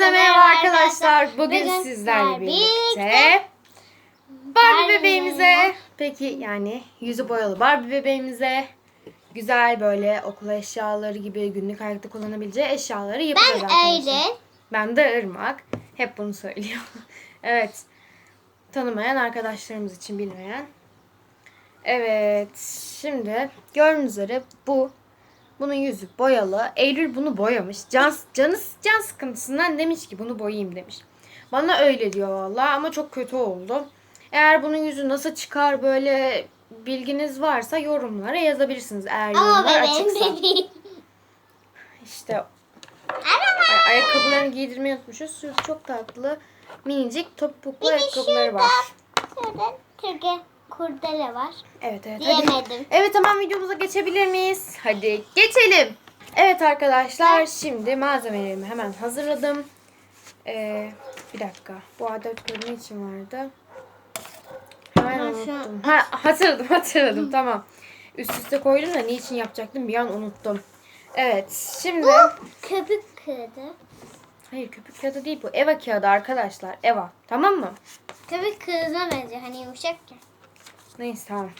Hepinize merhaba arkadaşlar. Bugün Bugün sizlerle birlikte Barbie bebeğimize peki yani yüzü boyalı Barbie bebeğimize güzel böyle okul eşyaları gibi günlük hayatta kullanabileceği eşyaları yapacağız Ben arkadaşlar. öyle. Ben de Irmak. Hep bunu söylüyor. evet. Tanımayan arkadaşlarımız için bilmeyen. Evet. Şimdi gördüğünüz üzere bu bunun yüzü boyalı. Eylül bunu boyamış. Can, canı can sıkıntısından demiş ki bunu boyayayım demiş. Bana öyle diyor valla ama çok kötü oldu. Eğer bunun yüzü nasıl çıkar böyle bilginiz varsa yorumlara yazabilirsiniz. Eğer yorumlar açıksa. İşte Ay- ayakkabılarını giydirmeyi unutmuşuz. Şu çok tatlı minicik topuklu ayakkabıları var. Şurada Türkiye kurdele var. Evet evet hadi. Diyemedim. Evet hemen videomuza geçebilir miyiz? Hadi geçelim. Evet arkadaşlar şimdi malzemelerimi hemen hazırladım. Ee, bir dakika. Bu A4 kağıdı ne için vardı? Hemen unuttum. Ha, hatırladım hatırladım tamam. Üst üste koydum da niçin yapacaktım bir an unuttum. Evet şimdi... Köpük kırdı. Hayır köpük kağıdı değil bu. Eva kağıdı arkadaşlar. Eva. Tamam mı? Köpük kırığına benziyor. Hani yumuşak ya. Neyse tamam.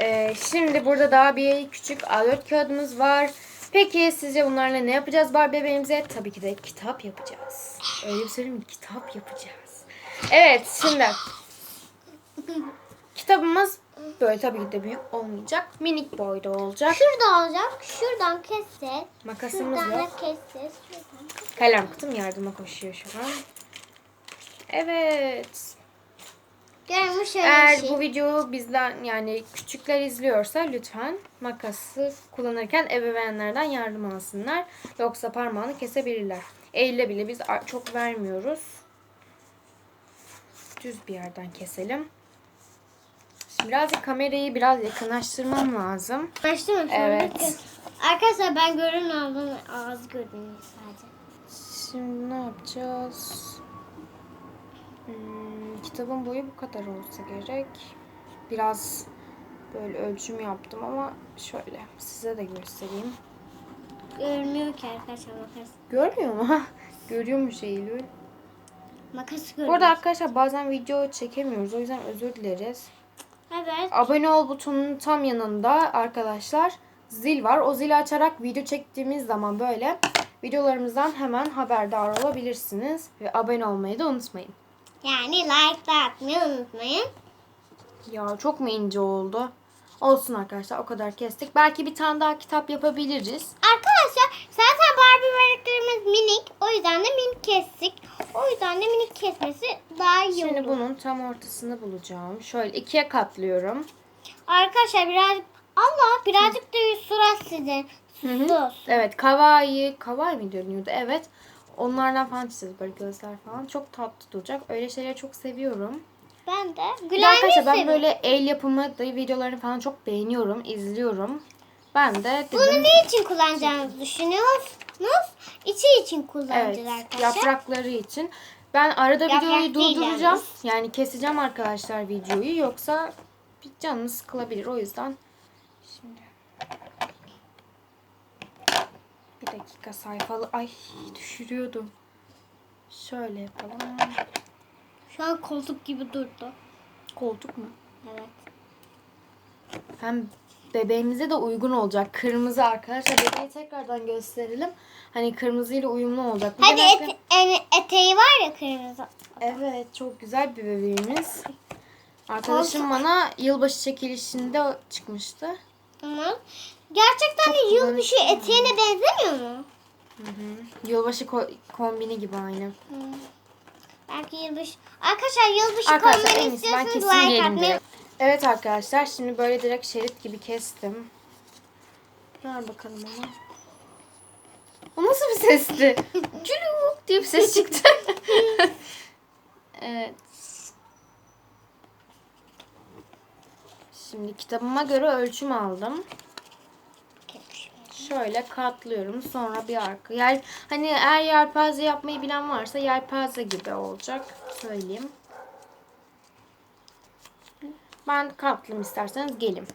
Ee, şimdi burada daha bir küçük A4 kağıdımız var. Peki sizce bunlarla ne yapacağız Barbie bebeğimize? Tabii ki de kitap yapacağız. Öyle bir söyleyeyim? Kitap yapacağız. Evet şimdi. Kitabımız böyle tabii ki de büyük olmayacak. Minik boyda olacak. Şurada olacak. Şuradan keseceğiz. Makasımız Şuradan yok. keseceğiz. Şuradan. Kalem kutum yardıma koşuyor şu an. Evet. Görmüş şöyle Eğer şey. bu videoyu bizden yani küçükler izliyorsa lütfen makası kullanırken ebeveynlerden yardım alsınlar. Yoksa parmağını kesebilirler. Elle bile biz çok vermiyoruz. Düz bir yerden keselim. Şimdi birazcık kamerayı biraz yakınlaştırmam lazım. Başlı mı? Evet. Arkadaşlar ben görün aldım. Ağız görünüyor sadece. Şimdi ne yapacağız? Hmm, kitabın boyu bu kadar olsa gerek. Biraz böyle ölçüm yaptım ama şöyle size de göstereyim. Görünmüyor ki arkadaşlar makas. Görmüyor mu? Görüyormuş Eylül. Makas Bu görünüyor. arada arkadaşlar bazen video çekemiyoruz. O yüzden özür dileriz. Evet. Abone ol butonunun tam yanında arkadaşlar zil var. O zili açarak video çektiğimiz zaman böyle videolarımızdan hemen haberdar olabilirsiniz. Ve abone olmayı da unutmayın. Yani like da atmayı unutmayın. Ya çok mu ince oldu? Olsun arkadaşlar o kadar kestik. Belki bir tane daha kitap yapabiliriz. Arkadaşlar zaten Barbie bebeklerimiz minik. O yüzden de minik kestik. O yüzden de minik kesmesi daha iyi Şimdi olur. bunun tam ortasını bulacağım. Şöyle ikiye katlıyorum. Arkadaşlar birazcık Allah birazcık da yüz surat sizin. Susuz. Evet kawaii, kawaii mi dönüyordu? Evet. Onlardan falan çizeceğiz böyle gözler falan. Çok tatlı duracak. Öyle şeyleri çok seviyorum. Ben de. Bir de Gülenmeyi arkadaşlar ben böyle el yapımı da videolarını falan çok beğeniyorum, izliyorum. Ben de Bunu dedim ne için kullanacağınızı düşünüyorsunuz? İçi için evet kullanacağız arkadaşlar. yaprakları için. Ben arada Yaprak videoyu değil durduracağım. yalnız. Yani keseceğim arkadaşlar videoyu yoksa canınız sıkılabilir. O yüzden şimdi bir dakika sayfalı ay düşürüyordum. Şöyle yapalım. Şu an koltuk gibi durdu. Koltuk mu? Evet. Hem bebeğimize de uygun olacak. Kırmızı arkadaşlar. Bebeği tekrardan gösterelim. Hani kırmızıyla uyumlu olacak. Bu Hadi genellikle- ete- yani eteği var ya kırmızı. Evet çok güzel bir bebeğimiz. Arkadaşım bana yılbaşı çekilişinde çıkmıştı. Tamam. Gerçekten de yılbaşı eteğine benzemiyor mu? Yılbaşı ko- kombini gibi aynı. Belki yılbaşı... Arkadaşlar yılbaşı Arkadaşlar en kombini iyisi ben istiyorsanız kesin like giyelim atmayı... direkt. Evet arkadaşlar şimdi böyle direkt şerit gibi kestim. Ver bakalım ona. O nasıl bir sesti? Cülük diye bir ses çıktı. evet. Şimdi kitabıma göre ölçüm aldım. Şöyle katlıyorum. Sonra bir arka. Yer, hani eğer yelpaze yapmayı bilen varsa yelpaze gibi olacak. Söyleyeyim. Ben katlayayım isterseniz gelin.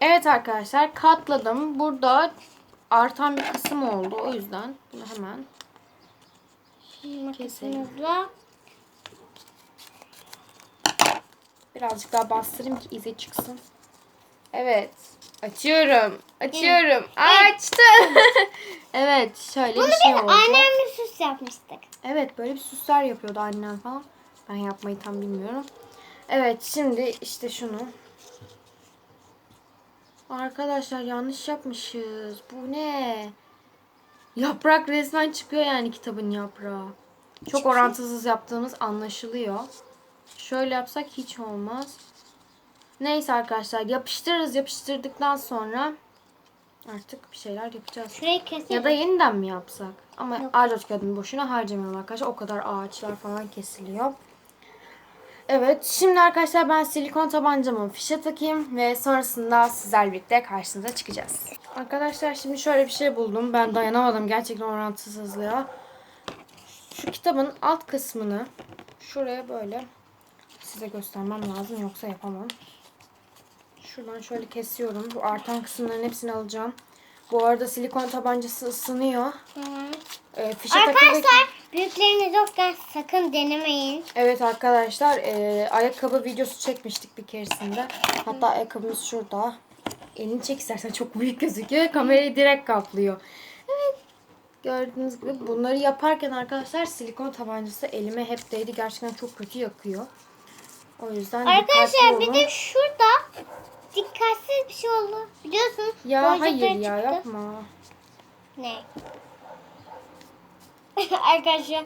Evet arkadaşlar katladım. Burada artan bir kısım oldu. O yüzden bunu hemen Makinemizle. Birazcık daha bastırayım ki izi çıksın. Evet. Açıyorum. Açıyorum. Açtım. evet. Şöyle Bunu bir şey biz olacak. annemle süs yapmıştık. Evet böyle bir süsler yapıyordu annem falan. Ben yapmayı tam bilmiyorum. Evet şimdi işte şunu. Arkadaşlar yanlış yapmışız. Bu ne? Yaprak resmen çıkıyor yani kitabın yaprağı. Çok orantısız yaptığımız anlaşılıyor. Şöyle yapsak hiç olmaz. Neyse arkadaşlar yapıştırırız yapıştırdıktan sonra artık bir şeyler yapacağız. Şurayı keselim. Ya da yeniden mi yapsak? Ama Yok. ağaç kağıdını boşuna harcamayalım arkadaşlar. O kadar ağaçlar falan kesiliyor. Evet şimdi arkadaşlar ben silikon tabancamı fişe takayım ve sonrasında sizlerle birlikte karşınıza çıkacağız. Arkadaşlar şimdi şöyle bir şey buldum. Ben dayanamadım gerçekten orantısızlığa. Şu kitabın alt kısmını şuraya böyle size göstermem lazım yoksa yapamam. Şuradan şöyle kesiyorum. Bu artan kısımların hepsini alacağım. Bu arada silikon tabancası ısınıyor. Hı. Ee, fişe. Arkadaşlar büyükleriniz yokken sakın denemeyin. Evet arkadaşlar e, ayakkabı videosu çekmiştik bir keresinde. Hatta ayakkabımız şurada. Elini çek istersen çok büyük gözüküyor. Kamerayı direkt kaplıyor. Evet. Gördüğünüz gibi bunları yaparken arkadaşlar silikon tabancası elime hep değdi. Gerçekten çok kötü yakıyor. O yüzden Arkadaşlar bir de şurada bir şey oldu. Biliyorsunuz. Ya hayır ya çıktı. yapma. Ne? Arkadaşlar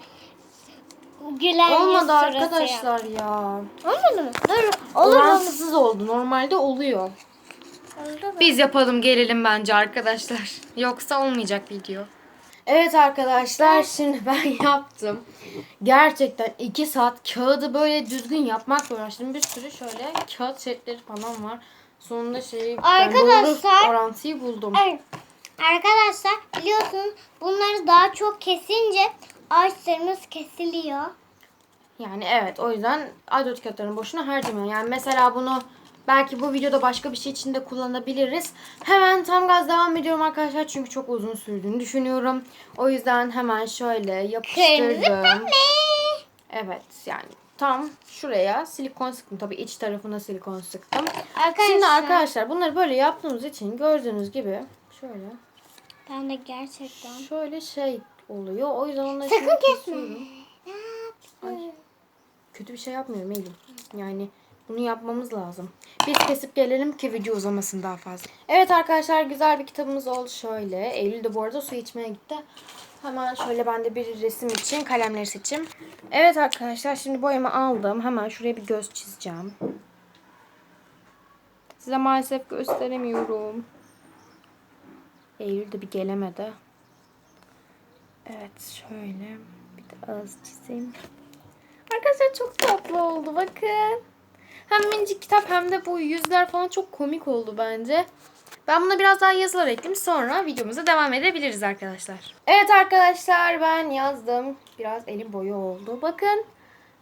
gülen Olmadı arkadaşlar ya. yap- Olmadı mı? Dur. Olur. Orantısız oldu. Normalde oluyor. Oldu mu? Biz yapalım gelelim bence arkadaşlar. Yoksa olmayacak video. Evet arkadaşlar şimdi ben yaptım. Gerçekten 2 saat kağıdı böyle düzgün yapmakla uğraştım. Bir sürü şöyle kağıt setleri falan var. Sonunda şeyi Arkadaşlar- doğru orantıyı buldum. Arkadaşlar biliyorsunuz bunları daha çok kesince ağaçlarımız kesiliyor. Yani evet o yüzden A4 kağıtlarını boşuna harcamayalım. Yani mesela bunu belki bu videoda başka bir şey için de kullanabiliriz. Hemen tam gaz devam ediyorum arkadaşlar çünkü çok uzun sürdüğünü düşünüyorum. O yüzden hemen şöyle Kırmızı yapıştırdım. pembe. Evet yani tam şuraya silikon sıktım. Tabii iç tarafına silikon sıktım. Arkadaşlar, Şimdi arkadaşlar bunları böyle yaptığımız için gördüğünüz gibi şöyle Ben de gerçekten. şöyle şey oluyor. O yüzden onları Sakın kesme. kötü bir şey yapmıyorum Eylül. Yani bunu yapmamız lazım. Biz kesip gelelim ki video uzamasın daha fazla. Evet arkadaşlar güzel bir kitabımız oldu şöyle. Eylül de bu arada su içmeye gitti. Hemen şöyle ben de bir resim için kalemleri seçeyim. Evet arkadaşlar şimdi boyamı aldım. Hemen şuraya bir göz çizeceğim. Size maalesef gösteremiyorum. Eylül de bir gelemedi. Evet şöyle bir de ağız çizeyim. Arkadaşlar çok tatlı oldu bakın. Hem minicik kitap hem de bu yüzler falan çok komik oldu bence. Ben buna biraz daha yazılar ekleyeyim. Sonra videomuza devam edebiliriz arkadaşlar. Evet arkadaşlar ben yazdım. Biraz elim boyu oldu. Bakın.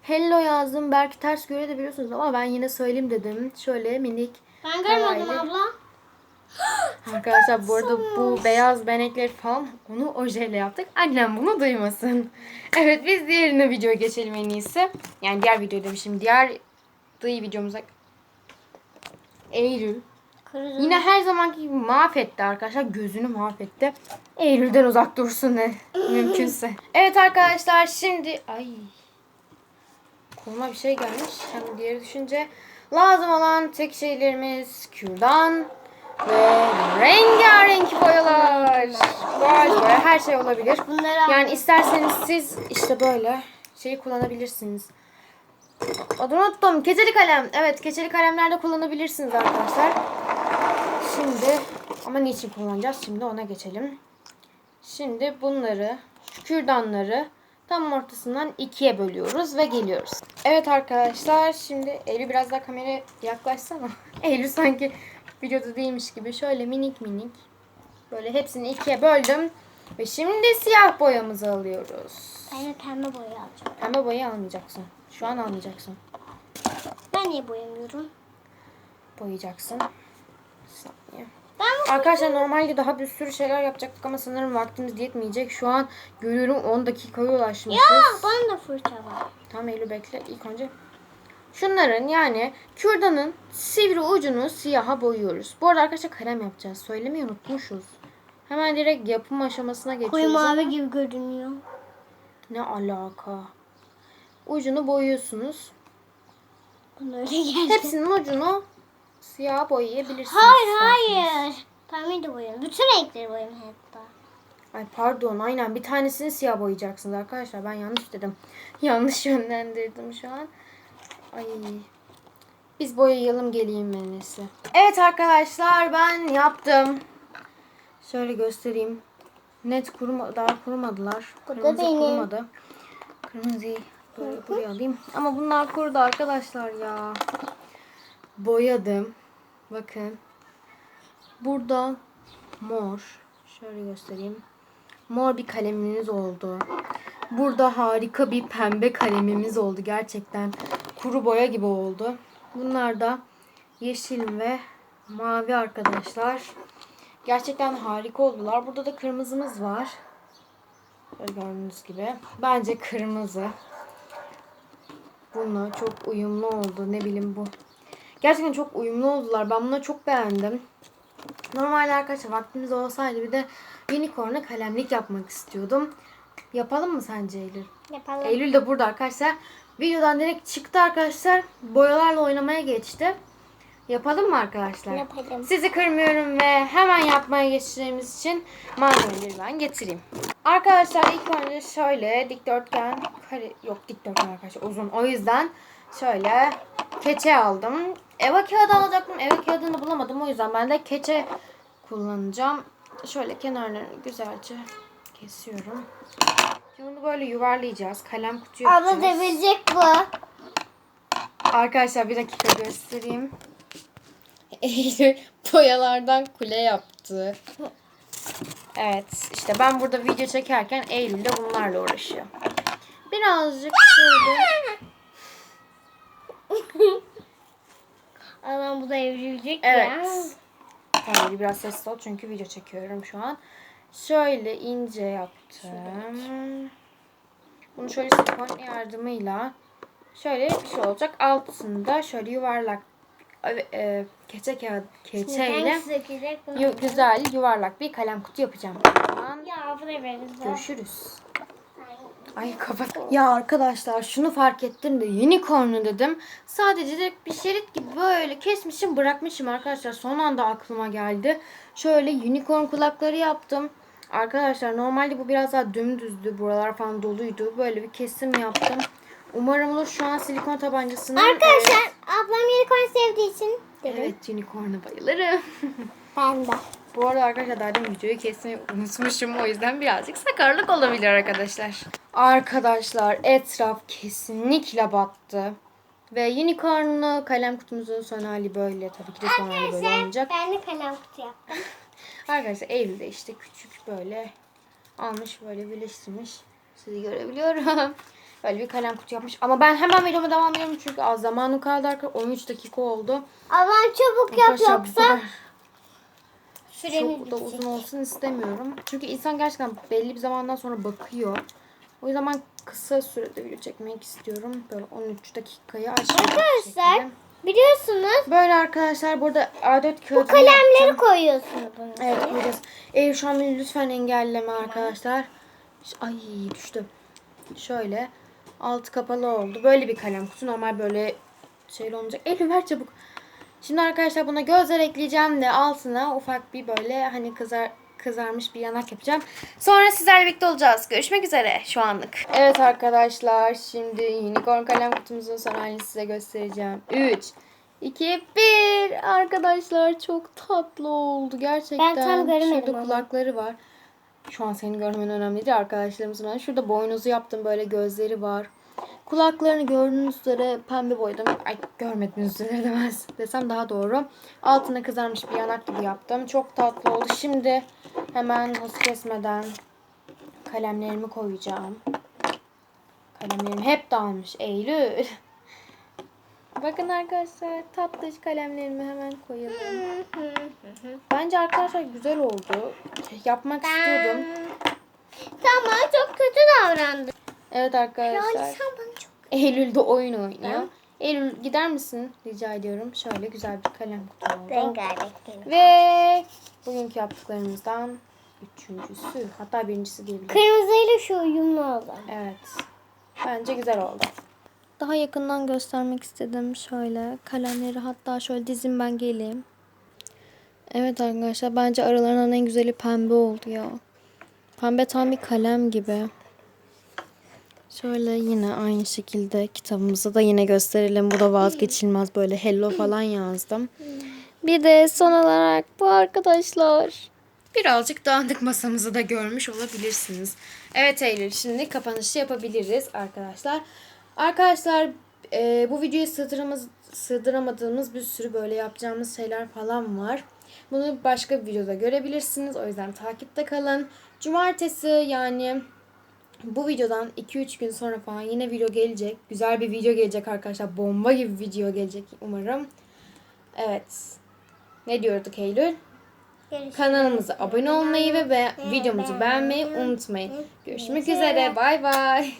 Hello yazdım. Belki ters görebiliyorsunuz ama ben yine söyleyeyim dedim. Şöyle minik. Ben görmedim abla. Arkadaşlar bu arada bu beyaz benekleri falan onu ojeyle yaptık. Annem bunu duymasın. Evet biz diğerine video geçelim en iyisi. Yani diğer video demişim. Diğer dıyı videomuza Eylül. Kırmızı. Yine her zamanki gibi mahvetti arkadaşlar. Gözünü mahvetti. Eylül'den uzak dursun ne mümkünse. Evet arkadaşlar şimdi ay koluma bir şey gelmiş. Hem diğeri düşünce lazım olan tek şeylerimiz kürdan ve rengarenk boyalar. Boyalar boya her şey olabilir. Yani isterseniz siz işte böyle şeyi kullanabilirsiniz. Adını unuttum. Keçeli kalem. Evet keçeli kalemlerde kullanabilirsiniz arkadaşlar. Şimdi ama niçin kullanacağız? Şimdi ona geçelim. Şimdi bunları, şu kürdanları tam ortasından ikiye bölüyoruz ve geliyoruz. Evet arkadaşlar şimdi Eylül biraz daha kameraya yaklaşsana. Eylül sanki videoda değilmiş gibi şöyle minik minik böyle hepsini ikiye böldüm. Ve şimdi siyah boyamızı alıyoruz. Ben de pembe boya alacağım. Pembe boyayı almayacaksın. Şu an almayacaksın. Ben niye boyamıyorum? Boyayacaksın. Saniye. Ben Arkadaşlar normalde daha bir sürü şeyler yapacaktık ama sanırım vaktimiz yetmeyecek. Şu an görüyorum 10 dakikaya ulaşmışız. Ya bana da fırça var. Tamam Eylül bekle. İlk önce şunların yani kürdanın sivri ucunu siyaha boyuyoruz. Bu arada arkadaşlar kalem yapacağız. Söylemeyi unutmuşuz. Hemen direkt yapım aşamasına Koyu geçiyoruz. ama- mavi gibi görünüyor. Ne alaka? Ucunu boyuyorsunuz. Bana öyle geldi. Hepsinin ucunu siyaha boyayabilirsiniz. Hayır isterseniz. hayır. Pembe de boyayalım. Bütün renkleri boyayalım hatta. Ay pardon aynen bir tanesini siyah boyayacaksınız arkadaşlar. Ben yanlış dedim. yanlış yönlendirdim şu an. Ay. Biz boyayalım geleyim en iyisi. Evet arkadaşlar ben yaptım. Şöyle göstereyim. Net kuruma, daha kurumadılar. Kırmızı benim. kurumadı. Kırmızıyı böyle buraya alayım. Ama bunlar kurudu arkadaşlar ya. Boyadım. Bakın. Burada mor. Şöyle göstereyim. Mor bir kalemimiz oldu. Burada harika bir pembe kalemimiz oldu gerçekten. Kuru boya gibi oldu. Bunlar da yeşil ve mavi arkadaşlar. Gerçekten harika oldular. Burada da kırmızımız var. Böyle gördüğünüz gibi. Bence kırmızı. Bununla çok uyumlu oldu. Ne bileyim bu. Gerçekten çok uyumlu oldular. Ben bunları çok beğendim. Normalde arkadaşlar vaktimiz olsaydı bir de unicorn'a kalemlik yapmak istiyordum. Yapalım mı sence Eylül? Yapalım. Eylül de burada arkadaşlar. Videodan direkt çıktı arkadaşlar. Boyalarla oynamaya geçti. Yapalım mı arkadaşlar? Yapalım. Sizi kırmıyorum ve hemen yapmaya geçeceğimiz için malzemeleri ben getireyim. Arkadaşlar ilk önce şöyle dikdörtgen kare yok dikdörtgen arkadaşlar uzun. O yüzden şöyle keçe aldım. Eva kağıdı alacaktım. Eva kağıdını bulamadım. O yüzden ben de keçe kullanacağım. Şöyle kenarlarını güzelce kesiyorum. Şimdi bunu böyle yuvarlayacağız. Kalem kutu yapacağız. Abla devirecek bu. Arkadaşlar bir dakika göstereyim. Eylül boyalardan kule yaptı. Evet işte ben burada video çekerken Eylül de bunlarla uğraşıyor. Birazcık şöyle Adam bu da evrilecek ya. Evet. Tamam Eylül biraz sessiz ol çünkü video çekiyorum şu an. Şöyle ince yaptım. Bunu şöyle silikon yardımıyla şöyle bir şey olacak. Altında şöyle yuvarlak e, keçe kağıt keçeyle? Yu- güzel yuvarlak bir kalem kutu yapacağım. Ya. Görüşürüz. Ay kapat. Ya arkadaşlar şunu fark ettim de unicorn'u dedim. Sadece direkt bir şerit gibi böyle kesmişim bırakmışım arkadaşlar. Son anda aklıma geldi. Şöyle unicorn kulakları yaptım. Arkadaşlar normalde bu biraz daha dümdüzdü. Buralar falan doluydu. Böyle bir kesim yaptım. Umarım olur. Şu an silikon tabancasını... Arkadaşlar ablam unicorn sevdiği için dedim. Evet unicorn'a bayılırım. Ben de. Bu arada arkadaşlar daha demin videoyu kesmeyi unutmuşum. O yüzden birazcık sakarlık olabilir arkadaşlar. Arkadaşlar etraf kesinlikle battı. Ve unicornlu kalem kutumuzun son hali böyle. Tabii ki de son hali böyle olmayacak. Ben de kalem kutu yaptım. Arkadaşlar Eylül'de işte küçük böyle almış böyle birleştirmiş. Sizi görebiliyorum. Böyle bir kalem kutu yapmış. Ama ben hemen videoma devam ediyorum çünkü az zamanım kaldı arkadaşlar. 13 dakika oldu. Ablam çabuk yap Arkadaşlar bu yoksa kadar süremiz çok da bitecek. uzun olsun istemiyorum. Çünkü insan gerçekten belli bir zamandan sonra bakıyor. O yüzden ben kısa sürede video çekmek istiyorum. Böyle 13 dakikayı aşmayacak Arkadaşlar biliyorsunuz Böyle arkadaşlar burada A4 bu kağıdını kalemleri yaptım. koyuyorsunuz bunu. Evet koyacağız. Eğer şu an beni lütfen engelleme arkadaşlar. Ş- Ay düştü. Şöyle altı kapalı oldu. Böyle bir kalem kutu. Normal böyle şeyli olmayacak. Eylül ver çabuk. Şimdi arkadaşlar buna gözler ekleyeceğim de altına ufak bir böyle hani kızar kızarmış bir yanak yapacağım. Sonra sizlerle birlikte olacağız. Görüşmek üzere şu anlık. Evet arkadaşlar şimdi unicorn kalem kutumuzun son halini size göstereceğim. 3 2 1 Arkadaşlar çok tatlı oldu gerçekten. Ben tam göremedim Şurada kulakları var. Şu an senin görmen önemli değil arkadaşlarımızın. Ben şurada boynuzu yaptım böyle gözleri var. Kulaklarını gördüğünüz üzere pembe boyadım. Ay görmediğiniz üzere demez desem daha doğru. Altına kızarmış bir yanak gibi yaptım. Çok tatlı oldu. Şimdi hemen hız kesmeden kalemlerimi koyacağım. Kalemlerim hep dağılmış. Eylül. Bakın arkadaşlar tatlış kalemlerimi hemen koyalım. Bence arkadaşlar güzel oldu. Yapmak istiyordum. Tamam çok kötü davrandı. Evet arkadaşlar. çok Eylül de oyun oynuyor. Eylül gider misin? Rica ediyorum. Şöyle güzel bir kalem kutu oldu. rengarenk. Ve bugünkü yaptıklarımızdan üçüncüsü hatta birincisi diyebilirim. Kırmızıyla şu uyumlu oldu. Evet. Bence güzel oldu. Daha yakından göstermek istedim. Şöyle kalemleri hatta şöyle dizim ben geleyim. Evet arkadaşlar bence aralarından en güzeli pembe oldu ya. Pembe tam bir kalem gibi. Şöyle yine aynı şekilde kitabımızı da yine gösterelim. Bu da vazgeçilmez böyle hello falan yazdım. Bir de son olarak bu arkadaşlar. Birazcık dağınık masamızı da görmüş olabilirsiniz. Evet Eylül şimdi kapanışı yapabiliriz arkadaşlar. Arkadaşlar e, bu videoya sığdıramaz, sığdıramadığımız bir sürü böyle yapacağımız şeyler falan var. Bunu başka bir videoda görebilirsiniz. O yüzden takipte kalın. Cumartesi yani bu videodan 2-3 gün sonra falan yine video gelecek. Güzel bir video gelecek arkadaşlar. Bomba gibi bir video gelecek umarım. Evet. Ne diyorduk Eylül? Kanalımıza abone olmayı ve be- videomuzu beğenmeyi unutmayın. Görüşmek üzere. Bay bay.